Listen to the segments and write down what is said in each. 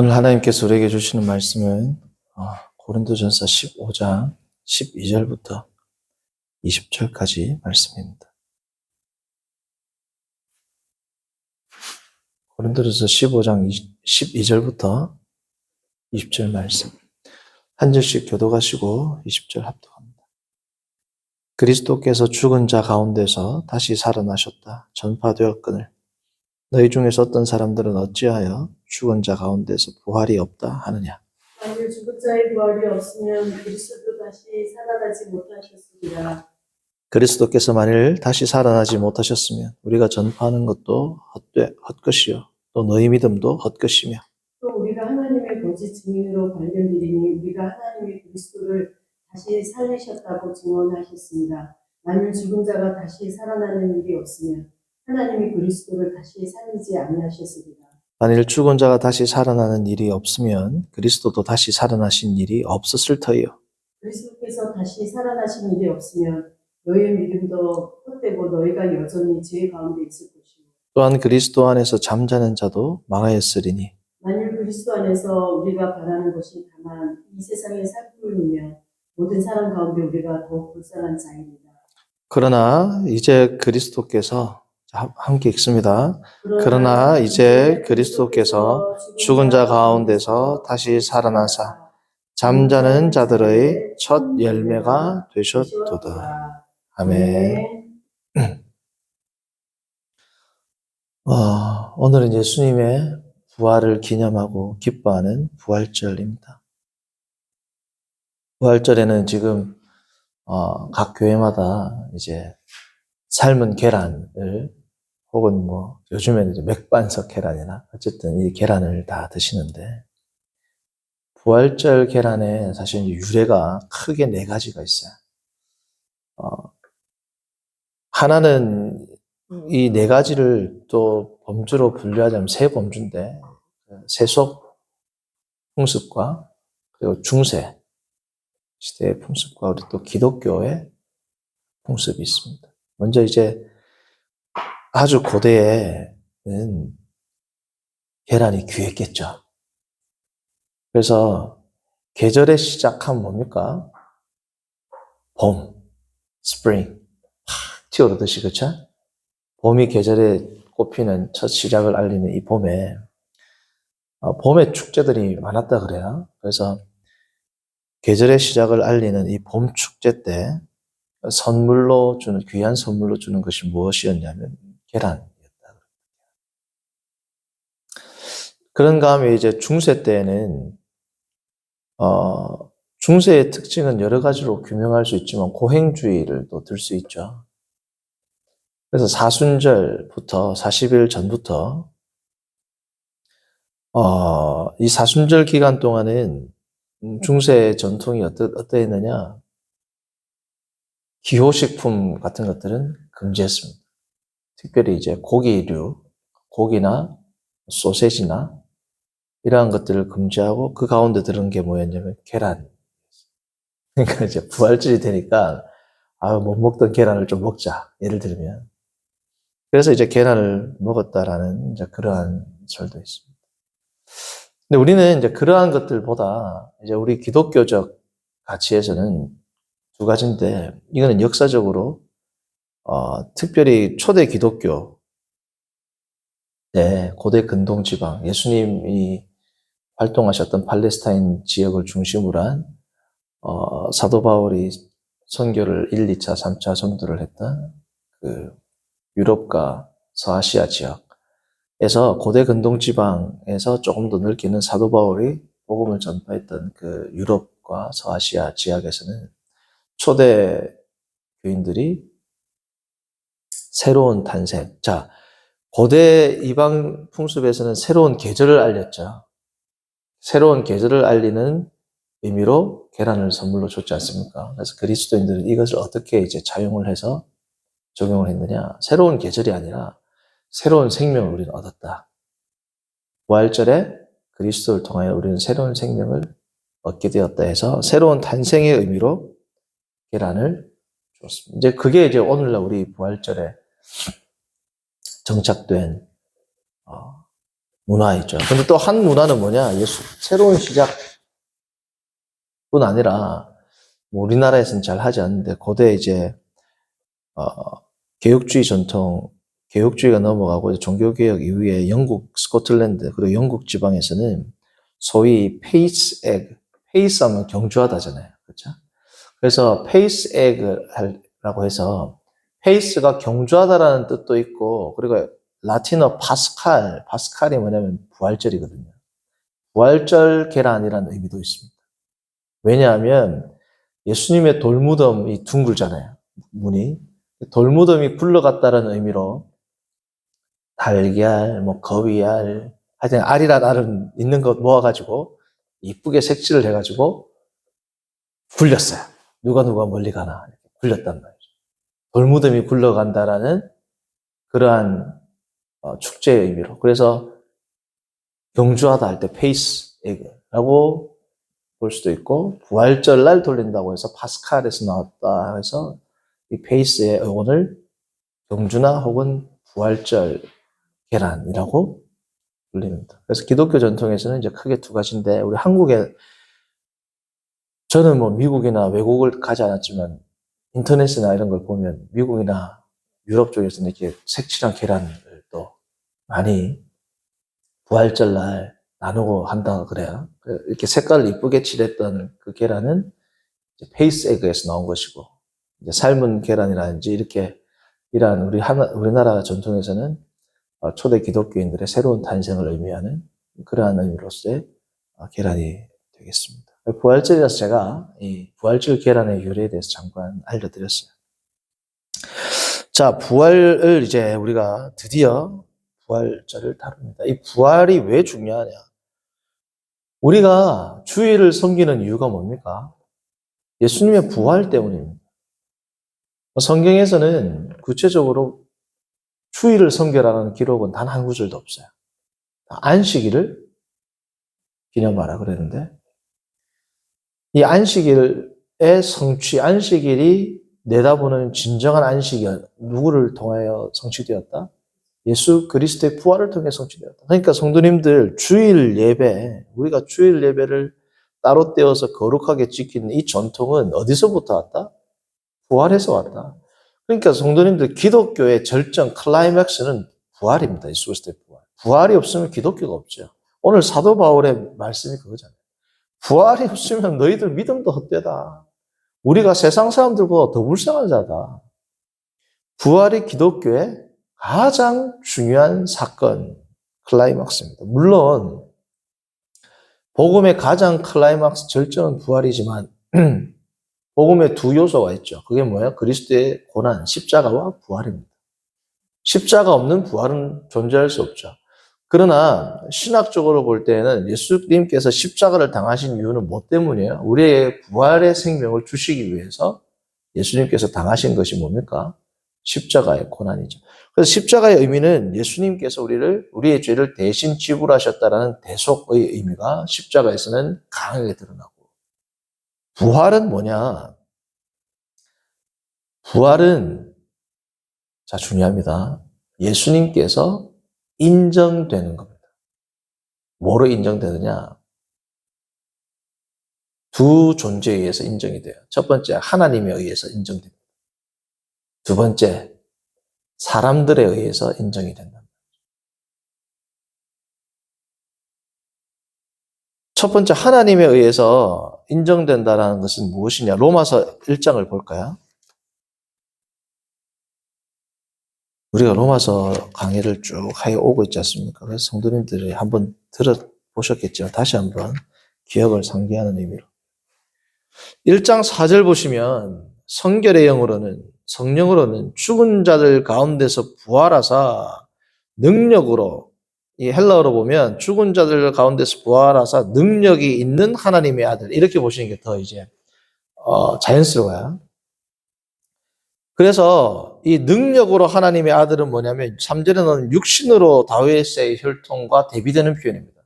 오늘 하나님께서 우리에게 주시는 말씀은 어, 고린도전서 15장 12절부터 20절까지 말씀입니다. 고린도전서 15장 12절부터 20절 말씀. 한 절씩 교도가시고 20절 합독합니다. 그리스도께서 죽은 자 가운데서 다시 살아나셨다. 전파되었거늘 너희 중에서 어떤 사람들은 어찌하여 죽은 자 가운데서 부활이 없다 하느냐. 만일 죽은 자의 부활이 없으면 그리스도 다시 살아나지 못하셨으리라. 그리스도께서 만일 다시 살아나지 못하셨으면 우리가 전파하는 것도 헛되, 헛것이요. 또 너희 믿음도 헛것이며 또 우리가 하나님의 거짓 증인으로 발견되리니 우리가 하나님의 그리스도를 다시 살리셨다고 증언하셨습니다. 만일 죽은 자가 다시 살아나는 일이 없으면 하나님이 그리스도를 다시 살리지 아니하셨으리라. 만일 죽은 자가 다시 살아나는 일이 없으면 그리스도도 다시 살아나신 일이 없었을 터이요. 그리스도께서 다시 살아나신 일이 없으면 너희의 믿음도 헛되고 너희가 여전히 죄 가운데 있을 것이고 또한 그리스도 안에서 잠자는 자도 망하였으리니 만일 그리스도 안에서 우리가 바라는 것이 다만 이 세상의 살뿐이면 모든 사람 가운데 우리가 더욱 불쌍한 자입니다. 그러나 이제 그리스도께서 자, 함- 함께 읽습니다. 그러나 이제 그리스도께서 죽은 자 가운데서 다시 살아나사 잠자는 자들의 첫 열매가 되셨도다. 아멘. 어, 오늘은 예수님의 부활을 기념하고 기뻐하는 부활절입니다. 부활절에는 지금 어, 각 교회마다 이제 삶은 계란을 혹은 뭐 요즘에는 이제 맥반석 계란이나 어쨌든 이 계란을 다 드시는데 부활절 계란에 사실 유래가 크게 네 가지가 있어요. 어, 하나는 이 네 가지를 또 범주로 분류하자면 세 범주인데 세속 풍습과 그리고 중세 시대의 풍습과 우리 또 기독교의 풍습이 있습니다. 먼저 이제 아주 고대에는 계란이 귀했겠죠. 그래서 계절의 시작하면 뭡니까? 봄, spring, 팍 튀어오르듯이 그쵸? 봄이 계절에 꽃피는 첫 시작을 알리는 이 봄에 어, 봄에 축제들이 많았다 그래요. 그래서 계절의 시작을 알리는 이 봄 축제 때 선물로 주는 귀한 선물로 주는 것이 무엇이었냐면 계란이었다. 그런 다음에 이제 중세 때에는 어, 중세의 특징은 여러 가지로 규명할 수 있지만 고행주의를 또 들 수 있죠. 그래서 사순절부터 40일 전부터 어, 이 사순절 기간 동안은 음, 중세 전통이 어떠, 어떠했느냐? 기호식품 같은 것들은 금지했습니다. 특별히 이제 고기류, 고기나 소세지나 이러한 것들을 금지하고 그 가운데 들은 게 뭐였냐면 계란. 그러니까 이제 부활절이 되니까 아, 못 먹던 계란을 좀 먹자. 예를 들면. 그래서 이제 계란을 먹었다라는 이제 그러한 설도 있습니다. 근데 우리는 이제 그러한 것들보다 이제 우리 기독교적 가치에서는 두 가지인데 이거는 역사적으로 어, 특별히 초대 기독교. 때 고대 근동 지방. 예수님이 활동하셨던 팔레스타인 지역을 중심으로 한 어, 사도 바울이 선교를 1, 2차, 3차 전도를 했던 그 유럽과 서아시아 지역에서 고대 근동 지방에서 조금 더 넓게는 사도 바울이 복음을 전파했던 그 유럽과 서아시아 지역에서는 초대 교인들이 새로운 탄생. 자, 고대 이방 풍습에서는 새로운 계절을 알렸죠. 새로운 계절을 알리는 의미로 계란을 선물로 줬지 않습니까? 그래서 그리스도인들은 이것을 어떻게 이제 차용을 해서 적용을 했느냐? 새로운 계절이 아니라 새로운 생명을 우리는 얻었다. 부활절에 그리스도를 통하여 우리는 새로운 생명을 얻게 되었다 해서 새로운 탄생의 의미로 계란을 줬습니다. 이제 그게 이제 오늘날 우리 부활절에 정착된 어, 문화 있죠. 근데 또 한 문화는 뭐냐? 예수, 새로운 시작 뿐 아니라, 뭐 우리나라에서는 잘 하지 않는데, 고대 이제, 어, 개혁주의 전통, 개혁주의가 넘어가고 종교개혁 이후에 영국, 스코틀랜드, 그리고 영국 지방에서는 소위 페이스 에그, 페이스 하면 경주하다잖아요. 그렇죠? 그래서 페이스 에그라고 해서 페이스가 경주하다라는 뜻도 있고, 그리고 라틴어 파스칼, 파스칼이 뭐냐면 부활절이거든요. 부활절 계란이라는 의미도 있습니다. 왜냐하면 예수님의 돌무덤이 둥글잖아요. 문이. 돌무덤이 굴러갔다는 의미로 달걀, 뭐 거위알, 하여튼 알이란 알은 있는 것 모아가지고 이쁘게 색칠을 해가지고 굴렸어요. 누가 누가 멀리 가나 굴렸단 말이죠. 돌무덤이 굴러간다라는 그러한 어, 축제의 의미로. 그래서 경주하다 할 때 페이스 에그라고 볼 수도 있고 부활절 날 돌린다고 해서 파스칼에서 나왔다 해서 이 페이스의 어원을 경주나 혹은 부활절 계란이라고 불립니다. 그래서 기독교 전통에서는 이제 크게 두 가지인데 우리 한국에 저는 뭐 미국이나 외국을 가지 않았지만 인터넷이나 이런 걸 보면 미국이나 유럽 쪽에서는 이렇게 색칠한 계란을 또 많이 부활절 날 나누고 한다 그래요. 그 이렇게 색깔을 이쁘게 칠했던 그 계란은 페이스 에그에서 나온 것이고 이제 삶은 계란이라든지 이렇게 이러한 우리 하나, 우리나라 전통에서는 어, 초대 기독교인들의 새로운 탄생을 의미하는 그러한 의미로서의 어, 계란이 되겠습니다. 부활절이라서 제가 이 부활절 계란의 유래에 대해서 잠깐 알려드렸어요. 자, 부활을 이제 우리가 드디어 부활절을 다룹니다. 이 부활이 왜 중요하냐? 우리가 주일을 섬기는 이유가 뭡니까? 예수님의 부활 때문입니다. 성경에서는 구체적으로 주일을 섬겨라는 기록은 단 한 구절도 없어요. 안식일을 기념하라 그랬는데 이 안식일의 성취, 안식일이 내다보는 진정한 안식이 누구를 통하여 성취되었다? 예수 그리스도의 부활을 통해 성취되었다. 그러니까 성도님들 주일 예배, 우리가 주일 예배를 따로 떼어서 거룩하게 지키는 이 전통은 어디서부터 왔다? 부활에서 왔다. 그러니까 성도님들 기독교의 절정 클라이맥스는 부활입니다. 예수 그리스도의 부활. 부활이 없으면 기독교가 없죠. 오늘 사도 바울의 말씀이 그거잖아요. 부활이 없으면 너희들 믿음도 헛되다. 우리가 세상 사람들보다 더 불쌍한 자다. 부활이 기독교의 가장 중요한 사건, 클라이막스입니다. 물론, 복음의 가장 클라이막스 절정은 부활이지만, 복음의 두 요소가 있죠. 그게 뭐예요? 그리스도의 고난, 십자가와 부활입니다. 십자가 없는 부활은 존재할 수 없죠. 그러나 신학적으로 볼 때는 예수님께서 십자가를 당하신 이유는 뭐 때문이에요? 우리의 부활의 생명을 주시기 위해서 예수님께서 당하신 것이 뭡니까? 십자가의 고난이죠. 그래서 십자가의 의미는 예수님께서 우리를 우리의 죄를 대신 지불하셨다라는 대속의 의미가 십자가에서는 강하게 드러나고 부활은 뭐냐? 부활은 자 중요합니다. 예수님께서 인정되는 겁니다. 뭐로 인정되느냐? 두 존재에 의해서 인정이 돼요. 첫 번째, 하나님에 의해서 인정됩니다. 두 번째, 사람들에 의해서 인정이 된다. 첫 번째, 하나님에 의해서 인정된다는 것은 무엇이냐? 로마서 1장을 볼까요? 우리가 로마서 강의를 쭉 하여 오고 있지 않습니까? 그래서 성도님들이 한번 들어보셨겠지만 다시 한번 기억을 상기하는 의미로. 1장 4절 보시면 성결의 영으로는 성령으로는 죽은 자들 가운데서 부활하사 능력으로 이 헬라어로 보면 죽은 자들 가운데서 부활하사 능력이 있는 하나님의 아들 이렇게 보시는 게 더 이제 어, 자연스러워요. 그래서 이 능력으로 하나님의 아들은 뭐냐면 3절에는 육신으로 다윗의 혈통과 대비되는 표현입니다.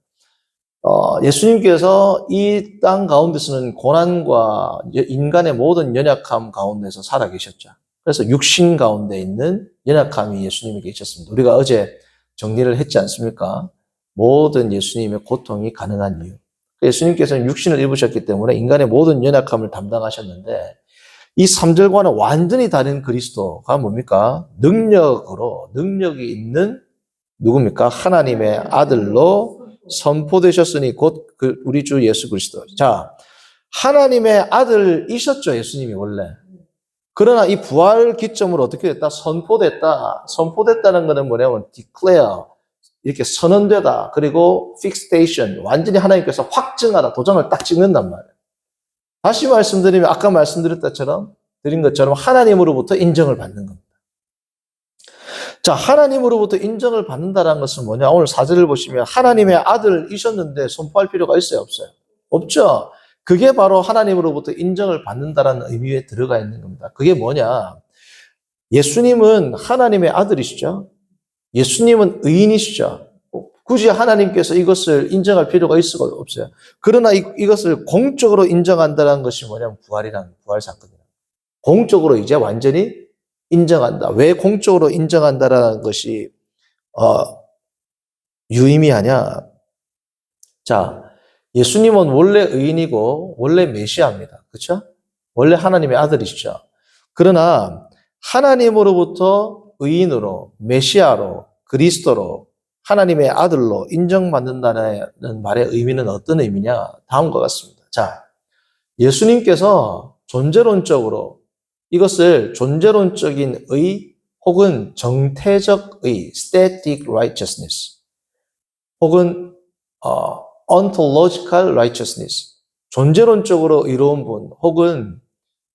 어, 예수님께서 이 땅 가운데서는 고난과 인간의 모든 연약함 가운데서 살아 계셨죠. 그래서 육신 가운데 있는 연약함이 예수님에게 있었습니다. 우리가 어제 정리를 했지 않습니까? 모든 예수님의 고통이 가능한 이유. 예수님께서는 육신을 입으셨기 때문에 인간의 모든 연약함을 담당하셨는데 이 3절과는 완전히 다른 그리스도가 뭡니까? 능력으로 능력이 있는 누굽니까? 하나님의 아들로 선포되셨으니 곧 그 우리 주 예수 그리스도. 자, 하나님의 아들이셨죠, 예수님이 원래. 그러나 이 부활 기점으로 어떻게 됐다? 선포됐다. 선포됐다는 것은 뭐냐면 declare 이렇게 선언되다. 그리고 fixation 완전히 하나님께서 확증하다. 도장을 딱 찍는단 말이에요. 다시 말씀드리면 아까 말씀드렸다처럼 드린 것처럼 하나님으로부터 인정을 받는 겁니다. 자, 하나님으로부터 인정을 받는다는 것은 뭐냐? 오늘 사절을 보시면 하나님의 아들이셨는데 선포할 필요가 있어요, 없어요? 없죠. 그게 바로 하나님으로부터 인정을 받는다라는 의미에 들어가 있는 겁니다. 그게 뭐냐? 예수님은 하나님의 아들이시죠. 예수님은 의인이시죠. 굳이 하나님께서 이것을 인정할 필요가 있을 수가 없어요. 그러나 이, 이것을 공적으로 인정한다는 것이 뭐냐면 부활이라는 부활 사건이에요. 공적으로 이제 완전히 인정한다. 왜 공적으로 인정한다라는 것이 어, 유의미하냐? 자, 예수님은 원래 의인이고 원래 메시아입니다. 그렇죠? 원래 하나님의 아들이시죠. 그러나 하나님으로부터 의인으로 메시아로 그리스도로 하나님의 아들로 인정받는다는 말의 의미는 어떤 의미냐? 다음과 같습니다. 자, 예수님께서 존재론적으로 이것을 존재론적인 의 혹은 정태적 의 static righteousness 혹은 어, ontological righteousness 존재론적으로 의로운 분 혹은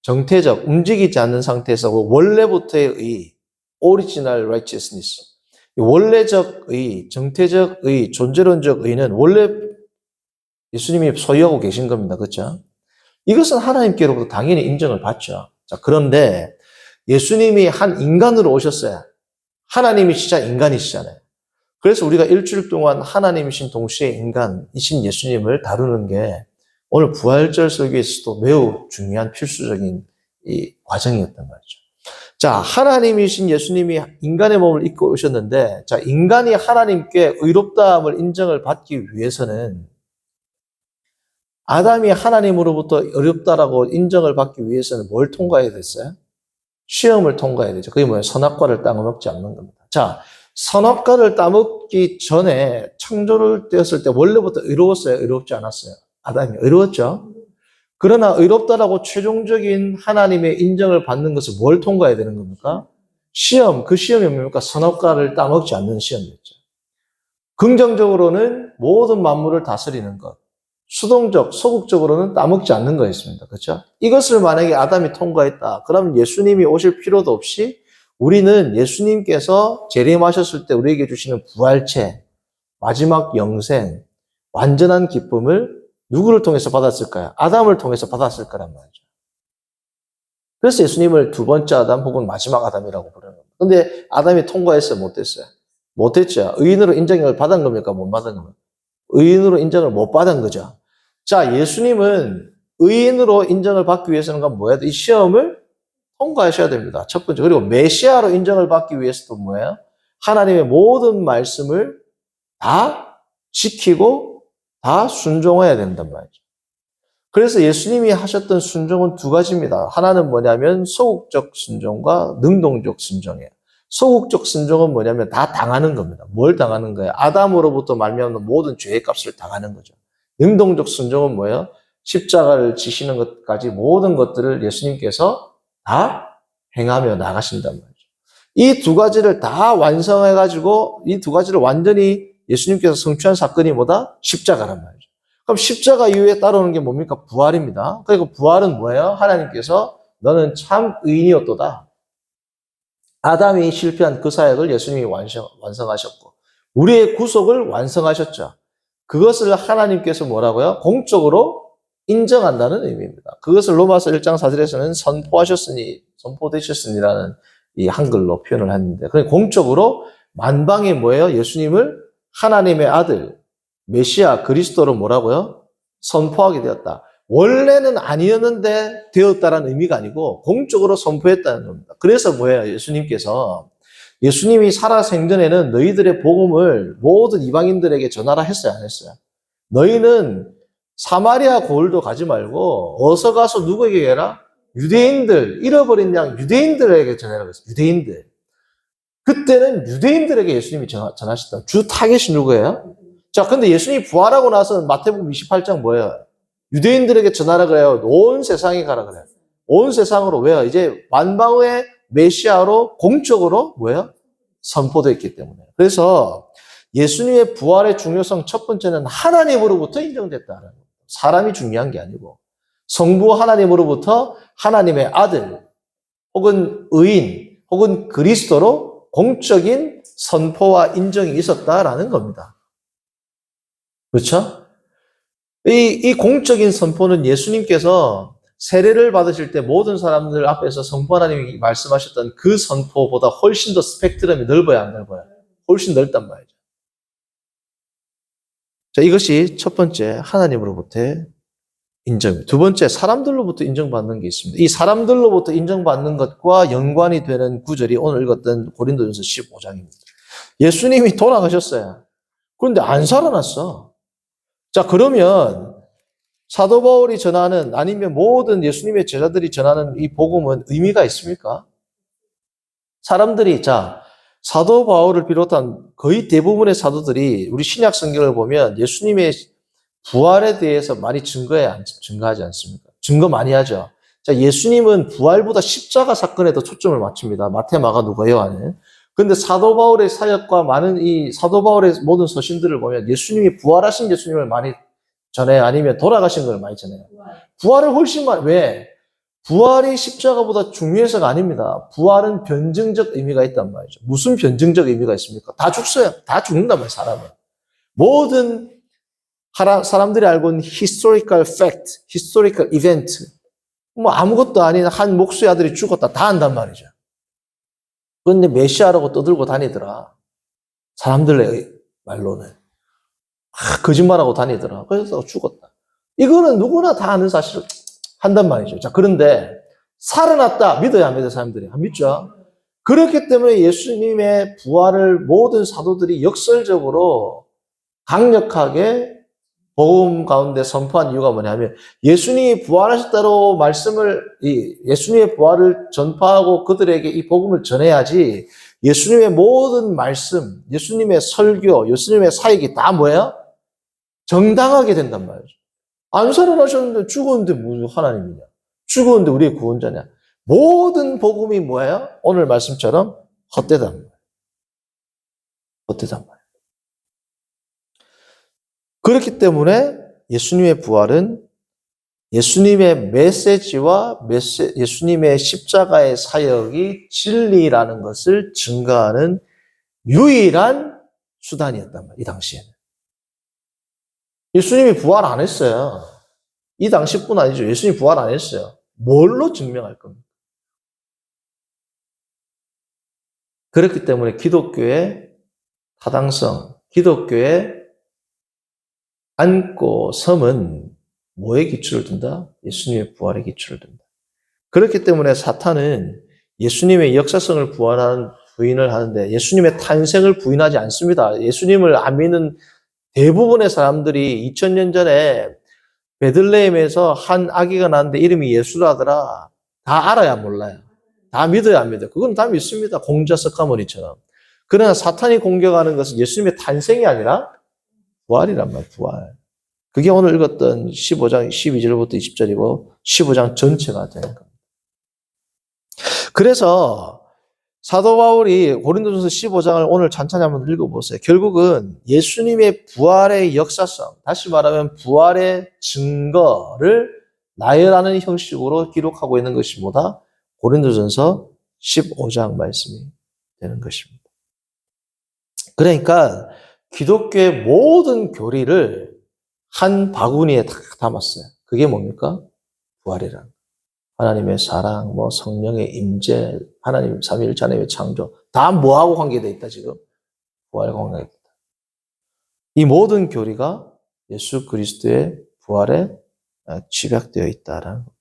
정태적 움직이지 않는 상태에서 원래부터의 의 original righteousness 원래적 의, 정태적 의, 존재론적 의는 원래 예수님이 소유하고 계신 겁니다. 그렇죠? 이것은 하나님께로부터 당연히 인정을 받죠. 자, 그런데 예수님이 한 인간으로 오셨어요. 하나님이 진짜 인간이시잖아요. 그래서 우리가 일주일 동안 하나님이신 동시에 인간이신 예수님을 다루는 게 오늘 부활절 설교에서도 매우 중요한 필수적인 이 과정이었단 말이죠. 자, 하나님이신 예수님이 인간의 몸을 입고 오셨는데, 자, 인간이 하나님께 의롭다함을 인정을 받기 위해서는 아담이 하나님으로부터 어렵다라고 인정을 받기 위해서는 뭘 통과해야 됐어요? 시험을 통과해야 되죠. 그게 뭐예요? 선악과를 따먹지 않는 겁니다. 자, 선악과를 따먹기 전에 창조를 되었을 때 원래부터 의로웠어요? 의롭지 않았어요? 아담이 의로웠죠? 그러나 의롭다라고 최종적인 하나님의 인정을 받는 것을 뭘 통과해야 되는 겁니까? 시험, 그 시험이 뭡니까? 선악과를 따먹지 않는 시험이었죠. 긍정적으로는 모든 만물을 다스리는 것. 수동적, 소극적으로는 따먹지 않는 거였습니다. 그렇죠? 이것을 만약에 아담이 통과했다. 그럼 예수님이 오실 필요도 없이 우리는 예수님께서 재림하셨을 때 우리에게 주시는 부활체, 마지막 영생, 완전한 기쁨을 누구를 통해서 받았을까요? 아담을 통해서 받았을 거란 말이죠. 그래서 예수님을 두 번째 아담 혹은 마지막 아담이라고 부르는 겁니다. 근데 아담이 통과했어요? 못했어요? 못했죠. 의인으로 인정을 받은 겁니까? 못 받은 겁니까? 의인으로 인정을 못 받은 거죠. 자, 예수님은 의인으로 인정을 받기 위해서는 뭐예요? 이 시험을 통과하셔야 됩니다. 첫 번째. 그리고 메시아로 인정을 받기 위해서도 뭐예요? 하나님의 모든 말씀을 다 지키고 다 순종해야 된단 말이죠. 그래서 예수님이 하셨던 순종은 두 가지입니다. 하나는 뭐냐면 소극적 순종과 능동적 순종이에요. 소극적 순종은 뭐냐면 다 당하는 겁니다. 뭘 당하는 거예요? 아담으로부터 말미암는 모든 죄의 값을 당하는 거죠. 능동적 순종은 뭐예요? 십자가를 지시는 것까지 모든 것들을 예수님께서 다 행하며 나가신단 말이죠. 이 두 가지를 다 완성해가지고 이 두 가지를 완전히 예수님께서 성취한 사건이 뭐다? 십자가란 말이죠. 그럼 십자가 이후에 따라오는 게 뭡니까? 부활입니다. 그리고 부활은 뭐예요? 하나님께서 너는 참 의인이었도다. 아담이 실패한 그 사역을 예수님이 완성, 완성하셨고, 우리의 구속을 완성하셨죠. 그것을 하나님께서 뭐라고요? 공적으로 인정한다는 의미입니다. 그것을 로마서 1장 4절에서는 선포하셨으니, 선포되셨으니라는 이 한글로 표현을 했는데, 그러니까 공적으로 만방에 뭐예요? 예수님을 하나님의 아들, 메시아, 그리스도로 뭐라고요? 선포하게 되었다. 원래는 아니었는데 되었다라는 의미가 아니고 공적으로 선포했다는 겁니다. 그래서 뭐예요? 예수님께서 예수님이 살아 생전에는 너희들의 복음을 모든 이방인들에게 전하라 했어요, 안 했어요? 너희는 사마리아 고을도 가지 말고 어서 가서 누구에게 해라? 유대인들, 잃어버린 양 유대인들에게 전하라고 했어요. 유대인들. 그때는 유대인들에게 예수님이 전하, 전하셨다. 주 타겟이 누구예요? 자, 근데 예수님이 부활하고 나서 마태복음 28장 뭐예요? 유대인들에게 전하라 그래요. 온 세상에 가라 그래요. 온 세상으로 왜요? 이제 만방의 메시아로 공적으로 뭐예요? 선포됐기 때문에. 그래서 예수님의 부활의 중요성 첫 번째는 하나님으로부터 인정됐다는 거예요. 사람이 중요한 게 아니고 성부 하나님으로부터 하나님의 아들 혹은 의인 혹은 그리스도로 공적인 선포와 인정이 있었다라는 겁니다. 그렇죠? 이, 이 공적인 선포는 예수님께서 세례를 받으실 때 모든 사람들 앞에서 성부 하나님이 말씀하셨던 그 선포보다 훨씬 더 스펙트럼이 넓어야 안 넓어요? 훨씬 넓단 말이죠. 자, 이것이 첫 번째 하나님으로부터의 인정. 두 번째 사람들로부터 인정받는 게 있습니다. 이 사람들로부터 인정받는 것과 연관이 되는 구절이 오늘 읽었던 고린도전서 15장입니다. 예수님이 돌아가셨어요. 그런데 안 살아났어. 자, 그러면 사도 바울이 전하는 아니면 모든 예수님의 제자들이 전하는 이 복음은 의미가 있습니까? 사람들이 자 사도 바울을 비롯한 거의 대부분의 사도들이 우리 신약 성경을 보면 예수님의 부활에 대해서 많이 증거해 증거하지 않습니까? 증거 많이 하죠. 자 예수님은 부활보다 십자가 사건에 더 초점을 맞춥니다. 마태, 마가, 누가, 요한은. 근데 사도 바울의 사역과 많은 이 사도 바울의 모든 서신들을 보면 예수님이 부활하신 예수님을 많이 전해 아니면 돌아가신 걸 많이 전해요. 부활을 훨씬 많이 왜? 부활이 십자가보다 중요해서가 아닙니다. 부활은 변증적 의미가 있단 말이죠. 무슨 변증적 의미가 있습니까? 다 죽어요. 다 죽는단 말이에요, 사람은. 모든 사람들이 알고 있는 historical fact, historical event, 뭐 아무것도 아닌 한 목수의 아들이 죽었다 다 안단 말이죠. 그런데 메시아라고 떠들고 다니더라. 사람들의 말로는. 아, 거짓말하고 다니더라. 그래서 죽었다. 이거는 누구나 다 아는 사실을 한단 말이죠. 자, 그런데 살아났다. 믿어야 믿어 사람들이. 안 믿죠? 그렇기 때문에 예수님의 부활을 모든 사도들이 역설적으로 강력하게 복음 가운데 선포한 이유가 뭐냐면 예수님이 부활하셨다로 말씀을 이 예수님의 부활을 전파하고 그들에게 이 복음을 전해야지 예수님의 모든 말씀, 예수님의 설교, 예수님의 사역이 다 뭐예요? 정당하게 된단 말이죠. 안 살아나셨는데 죽었는데 무슨 하나님이냐? 죽었는데 우리의 구원자냐? 모든 복음이 뭐예요? 오늘 말씀처럼 헛되단 말이에요. 헛되단 말이에요. 그렇기 때문에 예수님의 부활은 예수님의 메시지와 메시, 예수님의 십자가의 사역이 진리라는 것을 증거하는 유일한 수단이었단 말이에요. 이 당시에는. 예수님이 부활 안 했어요. 이 당시뿐 아니죠. 예수님이 부활 안 했어요. 뭘로 증명할 겁니까? 그렇기 때문에 기독교의 타당성, 기독교의 안고 섬은 뭐에 기초를 둔다? 예수님의 부활에 기초를 둔다. 그렇기 때문에 사탄은 예수님의 역사성을 부활하는 부인을 하는데 예수님의 탄생을 부인하지 않습니다. 예수님을 안 믿는 대부분의 사람들이 2000년 전에 베들레헴에서 한 아기가 낳는데 이름이 예수라더라. 다 알아야 몰라요. 다 믿어야 안 믿어요. 그건 다 믿습니다. 공자 석가모니처럼. 그러나 사탄이 공격하는 것은 예수님의 탄생이 아니라 부활이란 말이에요. 부활. 그게 오늘 읽었던 15장 12절부터 20절이고 15장 전체가 되는 겁니다. 그래서 사도 바울이 고린도전서 15장을 오늘 찬찬히 한번 읽어보세요. 결국은 예수님의 부활의 역사성, 다시 말하면 부활의 증거를 나열하는 형식으로 기록하고 있는 것이 뭐다? 고린도전서 15장 말씀이 되는 것입니다. 그러니까 기독교의 모든 교리를 한 바구니에 다 담았어요. 그게 뭡니까? 부활이란. 하나님의 사랑, 뭐 성령의 임재, 하나님 삼위일체 하나님의 창조 다 뭐하고 관계되어 있다 지금? 부활과 관계되어 있다. 이 모든 교리가 예수 그리스도의 부활에 집약되어 있다라는 것.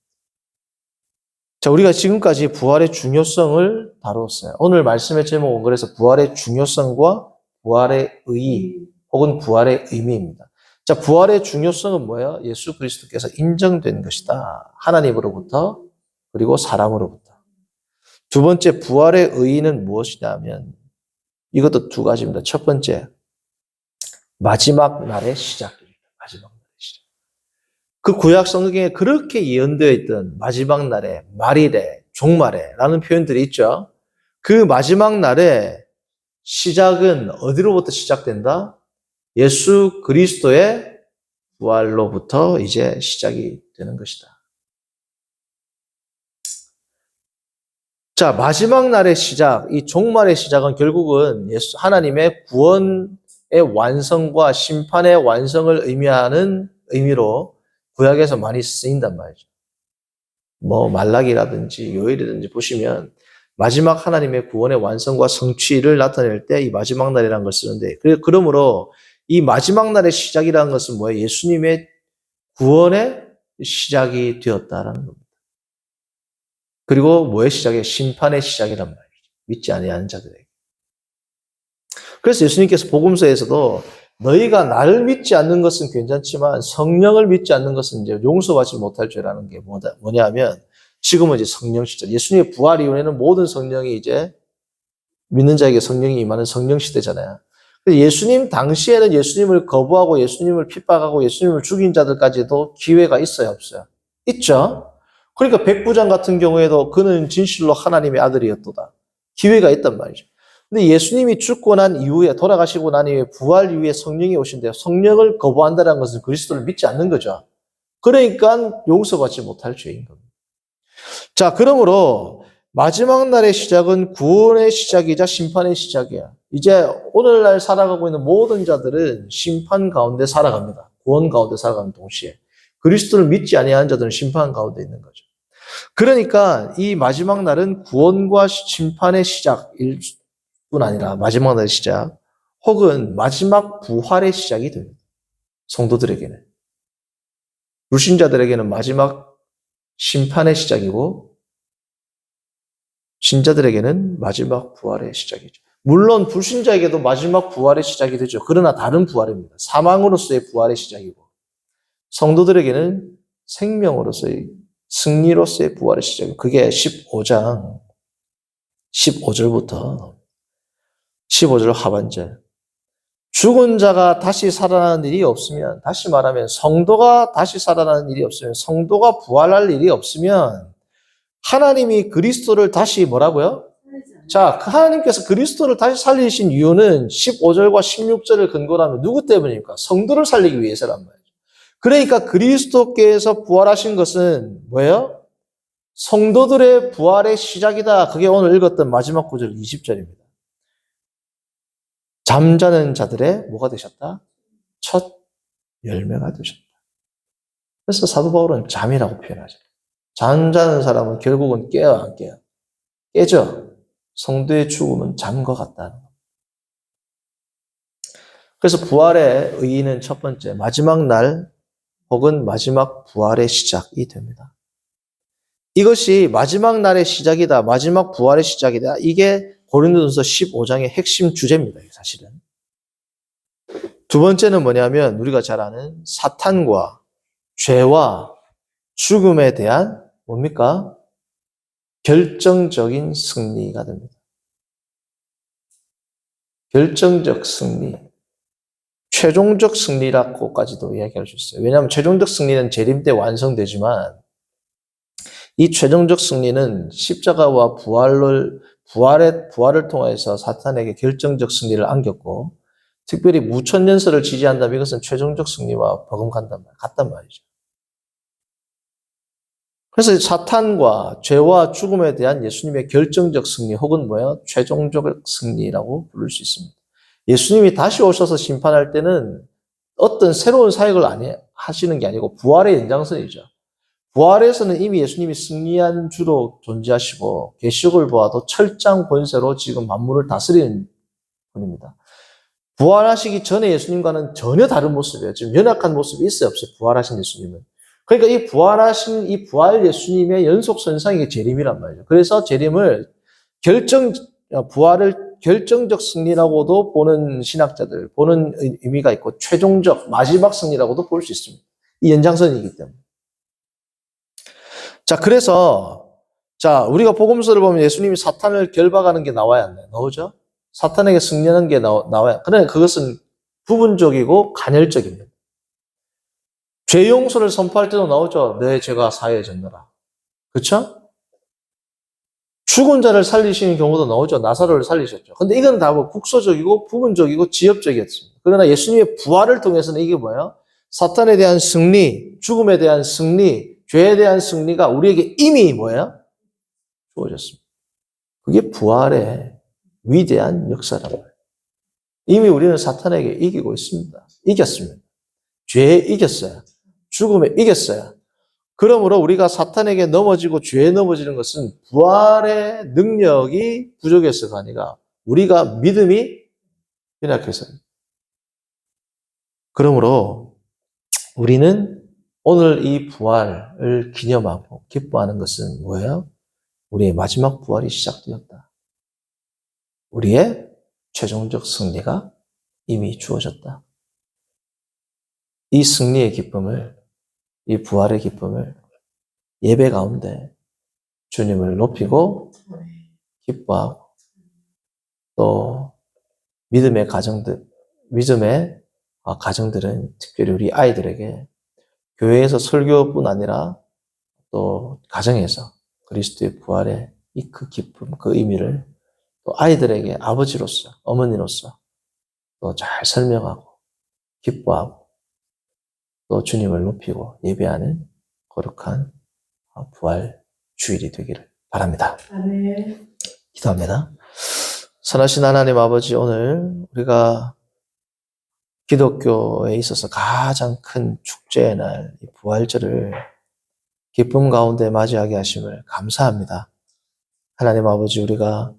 자, 우리가 지금까지 부활의 중요성을 다루었어요. 오늘 말씀의 제목은 그래서 부활의 중요성과 부활의 의의 혹은 부활의 의미입니다. 자, 부활의 중요성은 뭐예요? 예수 그리스도께서 인정된 것이다. 하나님으로부터 그리고 사람으로부터. 두 번째, 부활의 의의는 무엇이냐면 이것도 두 가지입니다. 첫 번째, 마지막 날의 시작입니다. 마지막 날의 시작. 그 구약 성경에 그렇게 예언되어 있던 마지막 날에, 말일에, 종말에라는 표현들이 있죠. 그 마지막 날에 시작은 어디로부터 시작된다? 예수 그리스도의 부활로부터 이제 시작이 되는 것이다. 자, 마지막 날의 시작, 이 종말의 시작은 결국은 예수, 하나님의 구원의 완성과 심판의 완성을 의미하는 의미로 구약에서 많이 쓰인단 말이죠. 뭐, 말락이라든지 요일이든지 보시면 마지막 하나님의 구원의 완성과 성취를 나타낼 때 이 마지막 날이라는 걸 쓰는데, 그- 그러므로 이 마지막 날의 시작이라는 것은 뭐예요? 예수님의 구원의 시작이 되었다라는 겁니다. 그리고 뭐의 시작이에요? 심판의 시작이란 말이죠. 믿지 아니하는 자들에게. 그래서 예수님께서 복음서에서도 너희가 나를 믿지 않는 것은 괜찮지만 성령을 믿지 않는 것은 이제 용서받지 못할 죄라는 게 뭐냐면 지금은 이제 성령 시절. 예수님의 부활 이후에는 모든 성령이 이제 믿는 자에게 성령이 임하는 성령 시대잖아요. 예수님 당시에는 예수님을 거부하고 예수님을 핍박하고 예수님을 죽인 자들까지도 기회가 있어요, 없어요? 있죠? 그러니까 백부장 같은 경우에도 그는 진실로 하나님의 아들이었도다. 기회가 있단 말이죠. 근데 예수님이 죽고 난 이후에 돌아가시고 난 이후에 부활 이후에 성령이 오신대요. 성령을 거부한다는 것은 그리스도를 믿지 않는 거죠. 그러니까 용서받지 못할 죄인 겁니다. 자, 그러므로 마지막 날의 시작은 구원의 시작이자 심판의 시작이야. 이제 오늘날 살아가고 있는 모든 자들은 심판 가운데 살아갑니다. 구원 가운데 살아가는 동시에 그리스도를 믿지 아니하는 자들은 심판 가운데 있는 거죠. 그러니까 이 마지막 날은 구원과 심판의 시작일 뿐 아니라 마지막 날의 시작 혹은 마지막 부활의 시작이 됩니다. 성도들에게는 불신자들에게는 마지막 심판의 시작이고 신자들에게는 마지막 부활의 시작이죠. 물론 불신자에게도 마지막 부활의 시작이 되죠. 그러나 다른 부활입니다. 사망으로서의 부활의 시작이고 성도들에게는 생명으로서의 승리로서의 부활의 시작. 그게 15장 15절부터 15절 하반절. 죽은 자가 다시 살아나는 일이 없으면, 다시 말하면 성도가 다시 살아나는 일이 없으면, 성도가 부활할 일이 없으면, 하나님이 그리스도를 다시 뭐라고요? 자, 그 하나님께서 그리스도를 다시 살리신 이유는 15절과 16절을 근거로 하면 누구 때문입니까? 성도를 살리기 위해서란 말이에요. 그러니까 그리스도께서 부활하신 것은 뭐예요? 성도들의 부활의 시작이다. 그게 오늘 읽었던 마지막 구절 20절입니다. 잠자는 자들의 뭐가 되셨다? 첫 열매가 되셨다. 그래서 사도 바울은 잠이라고 표현하죠. 잠자는 사람은 결국은 깨요, 안 깨요? 깨죠. 성도의 죽음은 잠과 같다는 것. 그래서 부활의 의의는 첫 번째, 마지막 날 혹은 마지막 부활의 시작이 됩니다. 이것이 마지막 날의 시작이다, 마지막 부활의 시작이다. 이게 고린도전서 15장의 핵심 주제입니다. 사실은. 두 번째는 뭐냐면 우리가 잘 아는 사탄과 죄와 죽음에 대한 뭡니까? 결정적인 승리가 됩니다. 결정적 승리. 최종적 승리라고까지도 이야기할 수 있어요. 왜냐하면 최종적 승리는 재림 때 완성되지만 이 최종적 승리는 십자가와 부활을 부활의 부활을 통해서 사탄에게 결정적 승리를 안겼고 특별히 무천년설을 지지한다면 이것은 최종적 승리와 버금간단 말, 같단 말이죠. 그래서 사탄과 죄와 죽음에 대한 예수님의 결정적 승리 혹은 뭐야 최종적 승리라고 부를 수 있습니다. 예수님이 다시 오셔서 심판할 때는 어떤 새로운 사역을 아니, 하시는 게 아니고 부활의 연장선이죠. 부활에서는 이미 예수님이 승리한 주로 존재하시고 계시록을 보아도 철장 권세로 지금 만물을 다스리는 분입니다. 부활하시기 전에 예수님과는 전혀 다른 모습이에요. 지금 연약한 모습이 있어요, 없어요? 부활하신 예수님은. 그러니까 이 부활하신 이 부활 예수님의 연속 선상이 재림이란 말이죠. 그래서 재림을 결정, 부활을 결정적 승리라고도 보는 신학자들, 보는 의- 의미가 있고, 최종적, 마지막 승리라고도 볼 수 있습니다. 이 연장선이기 때문에. 자, 그래서, 자, 우리가 복음서를 보면 예수님이 사탄을 결박하는 게 나와야 안 돼. 나오죠? 사탄에게 승리하는 게 나와, 나와야. 그러나 그것은 부분적이고 간헐적입니다. 죄 용서를 선포할 때도 나오죠. 내 죄가 사해졌느라. 그쵸? 죽은 자를 살리시는 경우도 나오죠. 나사로를 살리셨죠. 근데 이건 다 뭐 국소적이고 부분적이고 지엽적이었습니다. 그러나 예수님의 부활을 통해서는 이게 뭐예요? 사탄에 대한 승리, 죽음에 대한 승리, 죄에 대한 승리가 우리에게 이미 뭐예요? 주어졌습니다. 그게 부활의 위대한 역사란 말이에요. 이미 우리는 사탄에게 이기고 있습니다. 이겼습니다. 죄에 이겼어요. 죽음에 이겼어요. 그러므로 우리가 사탄에게 넘어지고 죄에 넘어지는 것은 부활의 능력이 부족해서가 아니라 우리가 믿음이 연약해서요. 그러므로 우리는 오늘 이 부활을 기념하고 기뻐하는 것은 뭐예요? 우리의 마지막 부활이 시작되었다. 우리의 최종적 승리가 이미 주어졌다. 이 승리의 기쁨을, 이 부활의 기쁨을 예배 가운데 주님을 높이고 기뻐하고 또 믿음의 가정들, 믿음의 아, 가정들은 특별히 우리 아이들에게 교회에서 설교뿐 아니라 또 가정에서 그리스도의 부활의 이 그 기쁨, 그 의미를 또 아이들에게 아버지로서, 어머니로서 또 잘 설명하고 기뻐하고 또 주님을 높이고 예배하는 거룩한 부활 주일이 되기를 바랍니다. 아멘. 기도합니다. 선하신 하나님 아버지, 오늘 우리가 기독교에 있어서 가장 큰 축제의 날, 이 부활절을 기쁨 가운데 맞이하게 하심을 감사합니다. 하나님 아버지, 우리가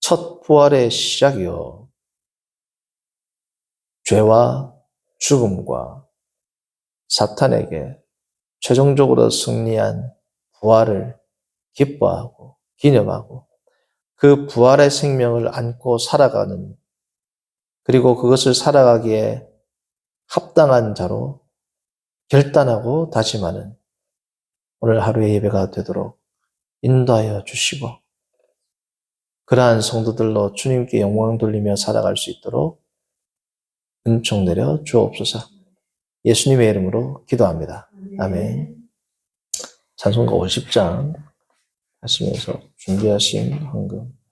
첫 부활의 시작이요. 죄와 죽음과 사탄에게 최종적으로 승리한 부활을 기뻐하고 기념하고 그 부활의 생명을 안고 살아가는 그리고 그것을 살아가기에 합당한 자로 결단하고 다짐하는 오늘 하루의 예배가 되도록 인도하여 주시고 그러한 성도들로 주님께 영광 돌리며 살아갈 수 있도록 은총 내려 주옵소서. 예수님의 이름으로 기도합니다. 아멘. 찬송가 50장 하시면서 준비하신 헌금